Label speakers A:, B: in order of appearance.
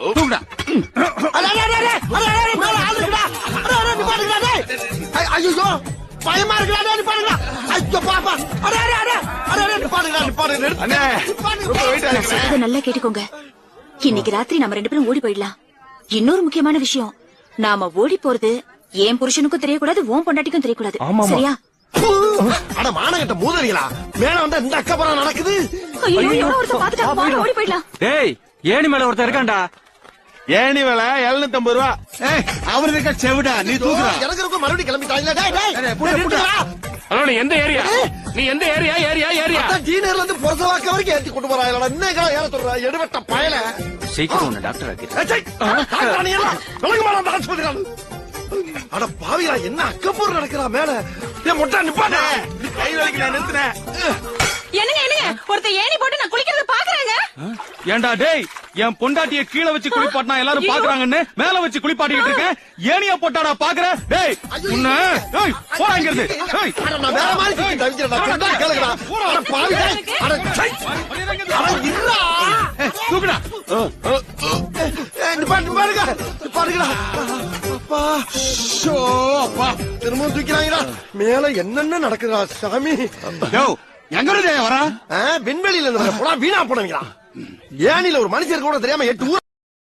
A: தூக்குடா
B: பயமா இருக்குடா. ஐயோ, பாப்பா.
A: அண்ணே. ரொம்ப வெயிட்
C: நல்லா கேட்டுக்கோங்க இன்னைக்கு ராத்திரி நம்ம ரெண்டு பேரும் ஓடி போயிடலாம் இன்னொரு முக்கியமான விஷயம் நாம ஓடி போறது என் புருஷனுக்கும் தெரியக்கூடாது உன் பொண்டாட்டிக்கும் தெரியக்கூடாது சரியா
B: அட மானகட்ட மூதறிகளா மேல வந்தா இந்த அக்கப்புறம் நடக்குது
C: ஐயோ பாத்துட்டா வாங்க ஓடி போயிடலாம்
D: டேய் ஏணி மேல ஒருத்தன் இருக்கான்டா
A: ஏணி வேலை? எழுநூத்தி ஐம்பது ரூபா
E: அவர் இருக்க செவிடா நீ தூக்குறா
B: எனக்கு இருக்கும் மறுபடியும். நிறுத்துடா.
F: ஹலோ நீ எந்த ஏரியா? நீ எந்த ஏரியா ஏரியா ஏரியா?
B: டீனர்ல இருந்து புரசவாக்க வரைக்கும் ஏத்தி கொண்டு போறாங்களா இன்னும் ஏற சொல்றா. எடுவட்ட பயல.
D: சீக்கிரம் உன்னை டாக்டர் ஆக்கி
B: அட பாவியா என்ன அக்கப்பூர் நடக்கிறா மேல? என் முட்டா நிப்பாட்ட.
A: கை வலிக்கு நான் நிறுத்தினேன்.
G: என்னங்க என்னங்க? ஒருத்தர் ஏணி போட்டு நான்
D: ஏன்டா டேய் என் பொண்டாட்டிய கீழே வச்சு குளிப்பாட்டினா எல்லாரும் பாக்குறாங்கன்னு மேல வச்சு குளிப்பாட்டிக்கிட்டு இருக்கேன். ஏனியா போட்டாடா பாக்குற? டேய் உன்ன ஏய் போடா இங்க இருந்து
B: நான் வேற மாதிரி சிக்கி தவிக்கிறேன்டா சொன்னா கேளுங்கடா. அட பாவியா அட சை. அட இருடா.
E: தூக்குடா.
B: நிப்பாட்டு அப்பா. ஷோ அப்பா. திரும்பவும் தூக்கிறாங்கடா. மேல என்னென்ன நடக்குதுடா சாமி?
E: யோ எங்க இருந்து வரா
B: விண்வெளியில இருந்து போடா வீணா போனவங்களா ஏனில ஒரு மனுஷன் கூட தெரியாம எட்டு